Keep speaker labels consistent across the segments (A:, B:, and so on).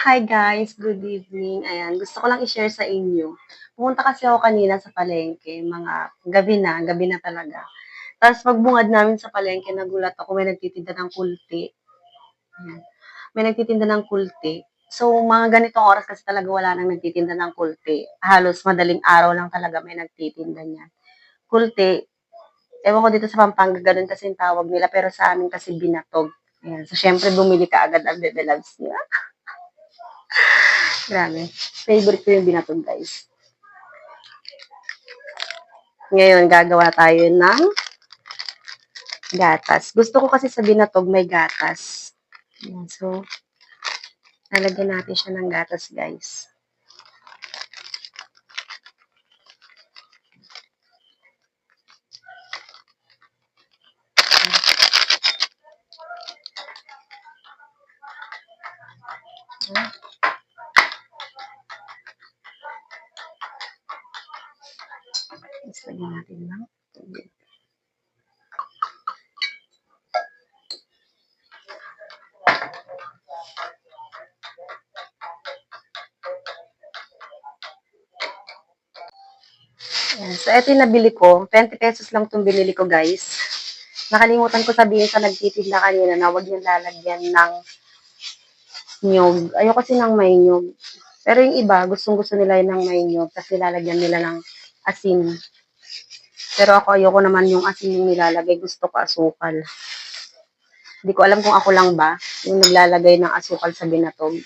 A: Hi guys, good evening. Ayan, gusto ko lang i-share sa inyo. Pumunta kasi ako kanina sa palengke, mga gabi na, gabi na talaga. Tapos pagbungad namin sa palengke, nagulat ako, may nagtitinda ng kulti. Ayan. May nagtitinda ng kulti. So, mga ganitong oras kasi talaga wala nang nagtitinda ng kulti. Halos madaling araw lang talaga may nagtitinda niyan. Kulti, ewan ko dito sa Pampanga, ganun kasi tawag nila, pero sa amin kasi binatog. Ayan. So, syempre, bumili ka agad ang Bebe Loves niya. Grabe. Favorite ko yung binatog, guys. Ngayon, gagawa tayo ng gatas. Gusto ko kasi sa binatog may gatas. So, lalagyan natin siya ng gatas, guys. Ayan. Lagyan natin ng tubig. Ayan. So, ito yung nabili ko. 20 pesos lang itong binili ko, guys. Nakalimutan ko sabihin sa nagtitinda kanina na huwag niyang lalagyan ng nyog. Ayoko kasi ng may nyog. Pero yung iba, gustong-gusto nila yun ng may nyog kasi lalagyan nila ng asin. Pero ako ayoko naman yung asin yung nilalagay. Gusto ko asukal. Hindi ko alam kung ako lang ba yung naglalagay ng asukal sa binatog.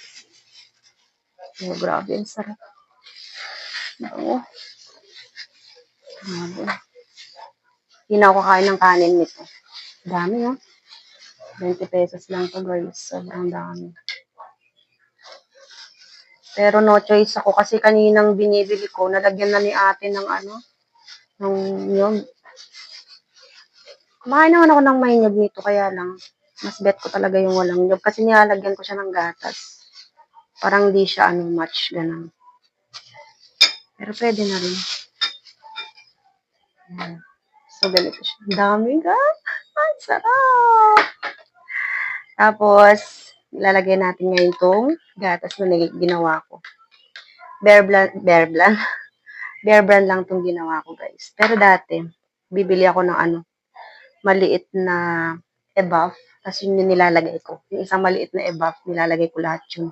A: Oh, grabe, ang sarap. Oo. Grabe. Hindi na ako kakain ng kanin nito. Dami, oh. 20 pesos lang to, guys. Sobrang dami. Pero no choice ako kasi kaninang binibili ko, nalagyan na ni ate ng ano, ng nyog. Kumakain naman ako ng may nyog nito, kaya lang, mas bet ko talaga yung walang nyog kasi nilalagyan ko siya ng gatas. Parang di siya ano, match, ganun. Pero pwede na rin. So, ganito siya. Dami ka. Ang sarap. Tapos, ilalagay natin ngayon itong gatas na ginawa ko. Bear brand, bear brand. bear brand lang itong ginawa ko, guys. Pero dati, bibili ako ng ano, maliit na ebuff. Tapos yun yung nilalagay ko. Yung isang maliit na ebuff, nilalagay ko lahat yun.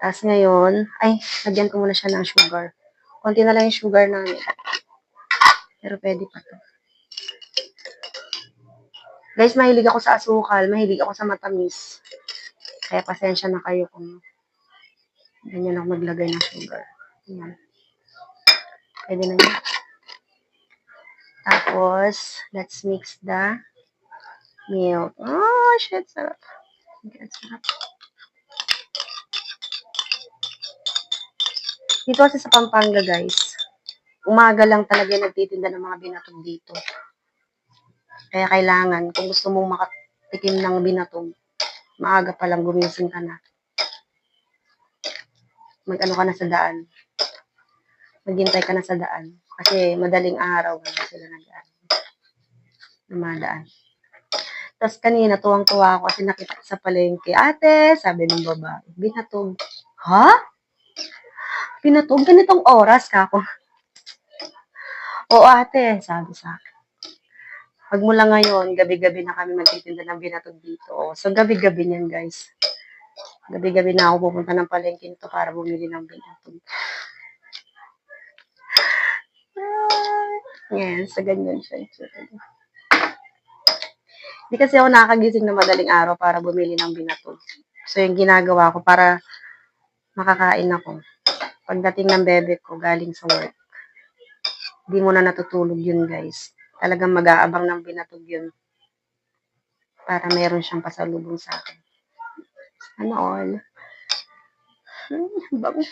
A: Tapos ngayon, ay, lagyan ko muna siya ng sugar. Konti na lang yung sugar namin. Pero pwede pa to. Guys, mahilig ako sa asukal. Mahilig ako sa matamis. Kaya pasensya na kayo kung ganyan ako maglagay ng sugar. Ayan. Pwede na yun. Tapos, let's mix the milk. Oh, shit, sarap. Ang sarap. Dito kasi sa Pampanga, guys, umaga lang talaga nagtitinda ng mga binatog dito. Kaya kailangan, kung gusto mong makatikim ng binatog, maaga pa lang gumising ka na. Mag-ano ka na sa daan. Maghintay ka na sa daan. Kasi madaling araw na sila nag Dumadaan. Tapos kanina, tuwang-tuwa ako kasi nakita ko sa palengke. Ate, sabi ng babae, binatog. Ha? Binatog? Ganitong oras ka ako. Oo ate, sabi sa akin. Pag mula ngayon, gabi-gabi na kami magtitinda ng binatog dito. So, gabi-gabi niyan, guys. Gabi-gabi na ako pupunta ng palengke nito para bumili ng binatog. Yan, sa ganyan siya. Hindi kasi ako nakakagising na madaling araw para bumili ng binatog. So, yung ginagawa ko para makakain ako. Pagdating ng bebe ko, galing sa work. Hindi mo na natutulog yun, guys. Talagang mag-aabang ng binatog yun. Para meron siyang pasalubong sa akin. Sana all. Hmm, bango.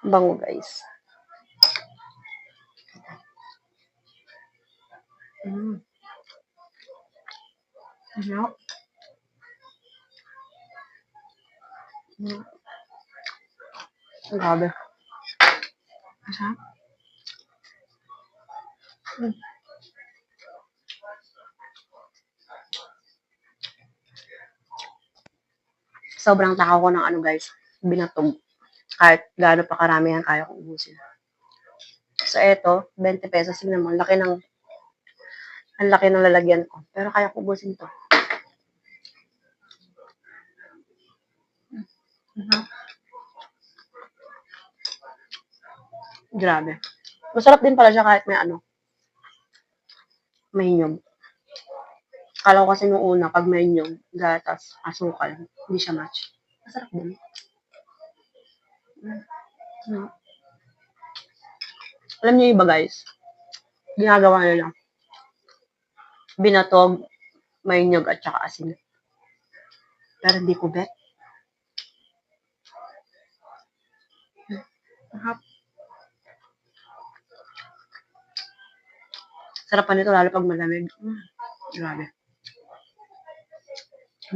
A: Bango, guys. Mm. Sarap. Mm. Grabe. Masarap. Mm. sobrang takaw ko ng ano guys, binatog. Kahit gaano pa karami yan, kaya kong ubusin. So, eto, 20 pesos. Tingnan mo, laki ng, ang laki ng lalagyan ko. Pero kaya ko ubusin to. Mhm. Grabe. Masarap din pala siya kahit may ano. May nyog. Kala ko kasi nung una, pag may nyog, gatas, asukal, hindi siya match. Masarap din. Mm. Alam niyo iba guys, ginagawa nila. Binatog, may nyog at saka asin. Pero hindi ko bet. Sarap. Sarap pa nito lalo pag malamig. Mm, grabe.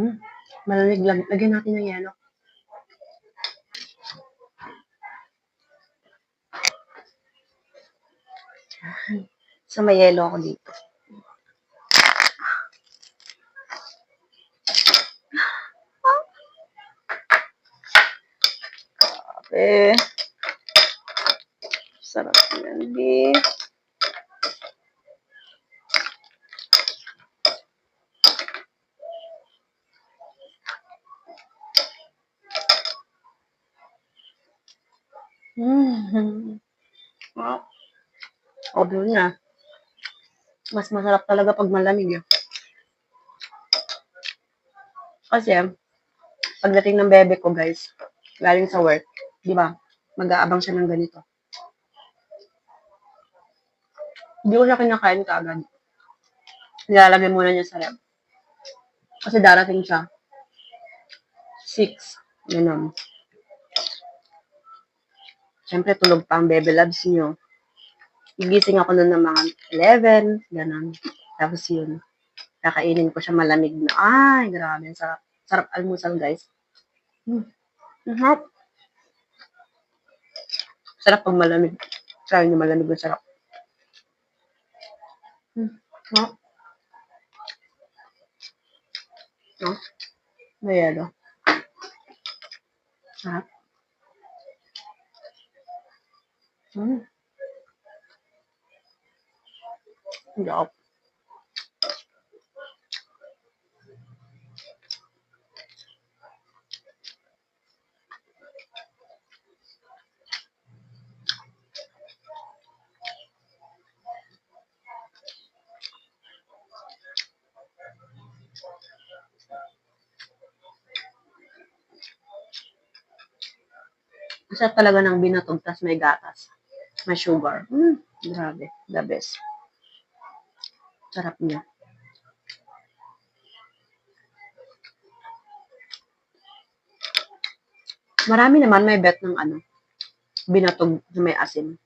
A: Mm, malamig lang. Lagyan natin ng yelo. So, may yelo ako dito. Grabe. Sarap yan, di. Mm. Wow. Order na. Mas masarap talaga pag malamig eh. Kasi, pagdating ng bebe ko, guys, galing sa work, di ba, mag-aabang siya ng ganito. Hindi ko siya kinakain kaagad. Nilalagay muna niya sa rep. Kasi darating siya. Six. Ganun. Siyempre, tulog pa ang bebe labs niyo. Gigising ako nun ng mga 11, ganun. Tapos yun, kakainin ko siya malamig na. Ay, grabe. Sarap. Sarap almusal, guys. Hmm. Ang Sarap. Pag malamig. Try nyo malamig ang sarap. Hmm. No? No? May yelo. Sarap. Hmm. Sarap. Masarap talaga ng binatog, tas may gatas. May sugar. Mm, grabe. The best. Sarap niya. Marami naman may bet ng ano, binatog na may asin.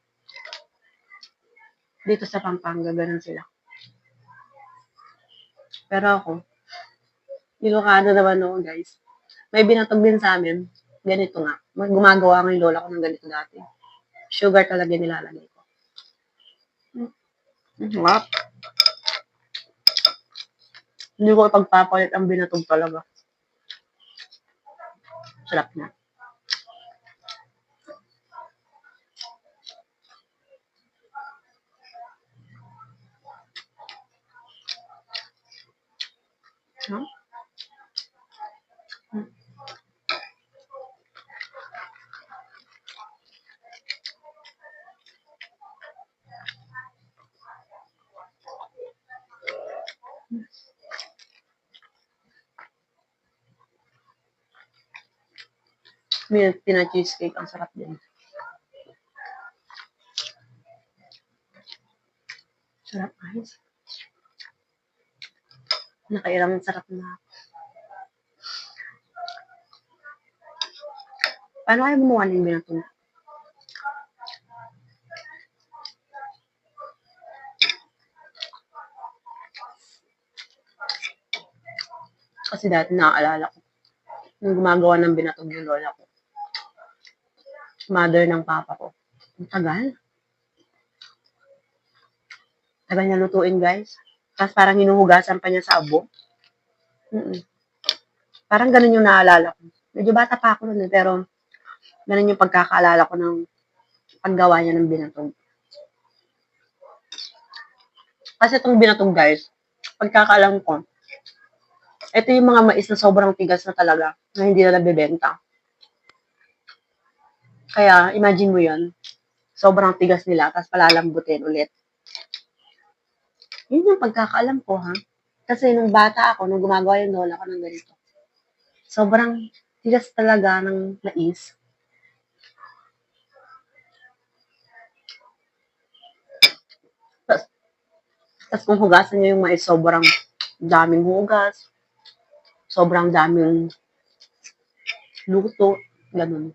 A: Dito sa Pampanga, ganun sila. Pero ako, Ilocano naman ako, guys. May binatog din sa amin. Ganito nga. Gumagawa ng lola ko ng ganito dati. Sugar talaga nilalagay ko. Mm. Wow. Hindi ko ipagpapalit ang binatog talaga. Sarap na. Huh? Milk na cheesecake. Ang sarap din. Sarap, guys. Nakailang sarap na. Paano kayo gumawa ng binatog? Kasi dati naaalala ko, nung gumagawa ng binatog yung lola ko, mother ng papa ko. Ang tagal. Tagal niya lutuin, guys. Tapos parang hinuhugasan pa niya sa abo. Mm-mm. Parang ganun yung naalala ko. Medyo bata pa ako nun eh, pero ganun yung pagkakaalala ko ng paggawa niya ng binatog. Kasi itong binatog guys, pagkakaalam ko, ito yung mga mais na sobrang tigas na talaga, na hindi na nabibenta. Kaya, imagine mo yun, sobrang tigas nila, tapos palalambutin ulit. Yun yung pagkakaalam ko, ha? Kasi nung bata ako, nung gumagawa yung lola ko ng ganito, sobrang tigas talaga ng mais. Tapos, tapos kung hugasan nyo yung mais, sobrang daming hugas, sobrang daming luto, ganun.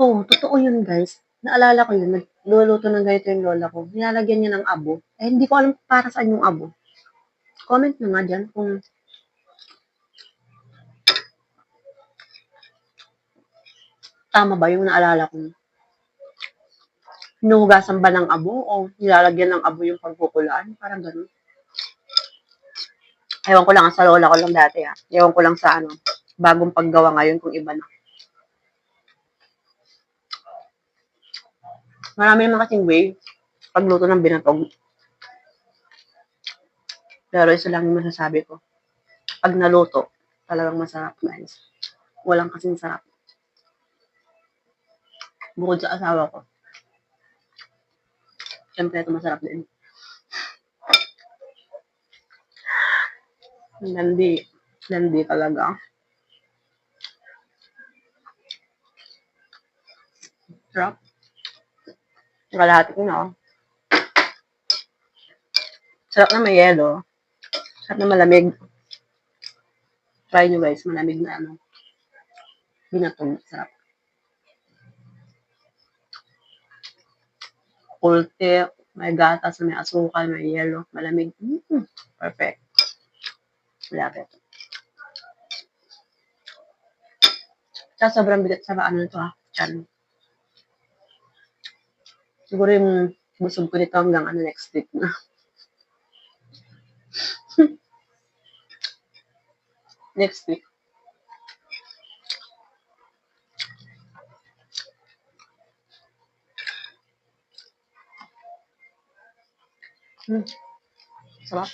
A: Oo, oh, totoo yun guys. Naalala ko yun, nagluluto ng ganito yung lola ko. Nilalagyan niya ng abo. Eh, hindi ko alam para saan yung abo. Comment nyo nga dyan kung tama ba yung naalala ko. Hinuhugasan ba ng abo o nilalagyan ng abo yung pagkukulaan? Parang ganun. Ewan ko lang, sa lola ko lang dati ha. Ewan ko lang sa ano, bagong paggawa ngayon kung iba na. Marami naman kasing way pagluto ng binatog. Pero isa lang yung masasabi ko. Pag naluto, talagang masarap guys. Walang kasing sarap. Bukod sa asawa ko. Siyempre, ito masarap din. Landi. Landi talaga. Sarap. Kalahati ko na. oh. Sarap na may yelo. Sarap na malamig. Try nyo guys, malamig na ano. Binatog. Sarap. Kulte, may gatas, may asukal, may yelo, malamig. Mm, perfect. Love it. Tsaka sobrang bigat sa ano nito ha. Chan. Siguro yung busog ko nito hanggang ano next week na. next week. Hmm. Sarap.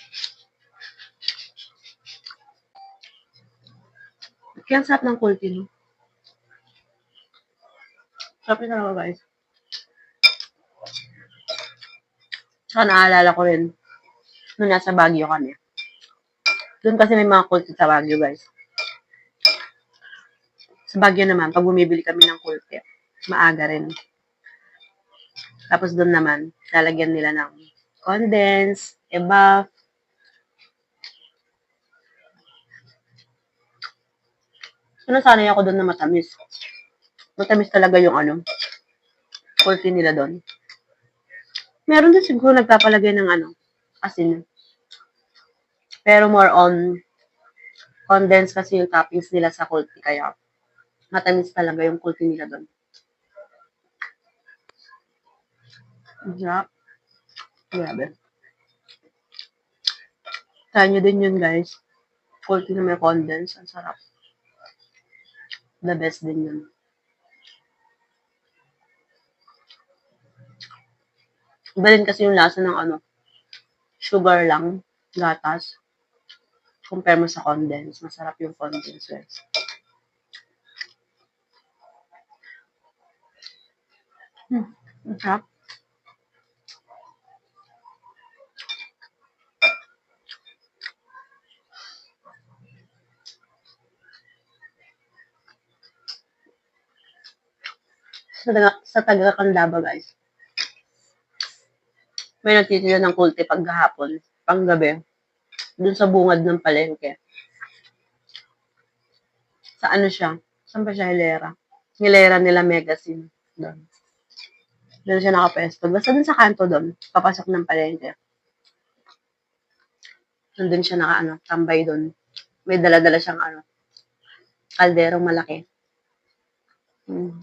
A: Kaya sarap ng kulti, no? Sarap niya talaga, guys. Tsaka naalala ko rin, nung nasa Baguio kami. Doon kasi may mga kulti sa Baguio, guys. Sa Baguio naman, pag bumibili kami ng kulti, maaga rin. Tapos doon naman, lalagyan nila ng condense, ebuff, So, nasanay ako doon na matamis. Matamis talaga yung ano, kulti nila doon. Meron din siguro nagpapalagay ng ano, asin. Pero more on condensed kasi yung toppings nila sa kulti. Kaya matamis talaga yung kulti nila doon. Yeah. Grabe. Try nyo din yun, guys. Kulti na may condense. Ang sarap. The best din yun. Iba din kasi yung lasa ng ano, sugar lang, gatas. Compare mo sa condense. Masarap yung condense, guys. Hmm, ang sarap. Sa taga, sa taga Candaba, guys. May nagtitinda ng kulte pag hapon, pang gabi, dun sa bungad ng palengke. Sa ano siya? Saan ba siya hilera? Hilera nila Megasin. Doon. Doon siya nakapesto. Basta dun sa kanto doon, papasok ng palengke. Nandun siya naka, ano, tambay doon. May dala-dala siyang, ano, kalderong malaki. Mm.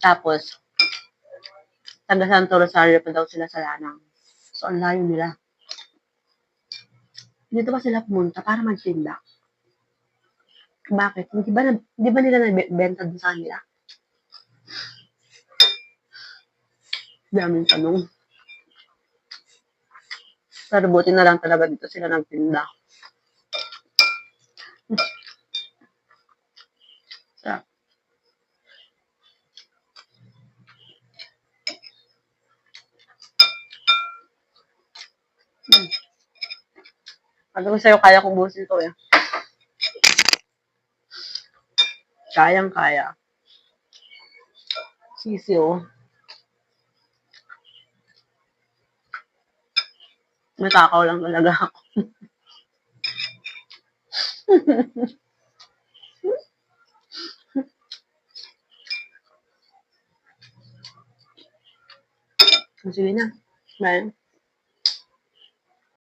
A: Tapos, taga Santo Rosario pa daw sila sa Lanang. So, ang layo nila. dito ba sila pumunta para magtinda? Bakit? Hindi ba, na- hindi ba nila nabenta dun sa kanila? Daming tanong. Pero buti na lang talaga dito sila nagtinda. Sarap. Hmm. Sabi ko sa'yo, kaya kong busin to eh. Kayang-kaya. Sisi oh. Matakaw lang talaga ako. Sige na. Bye.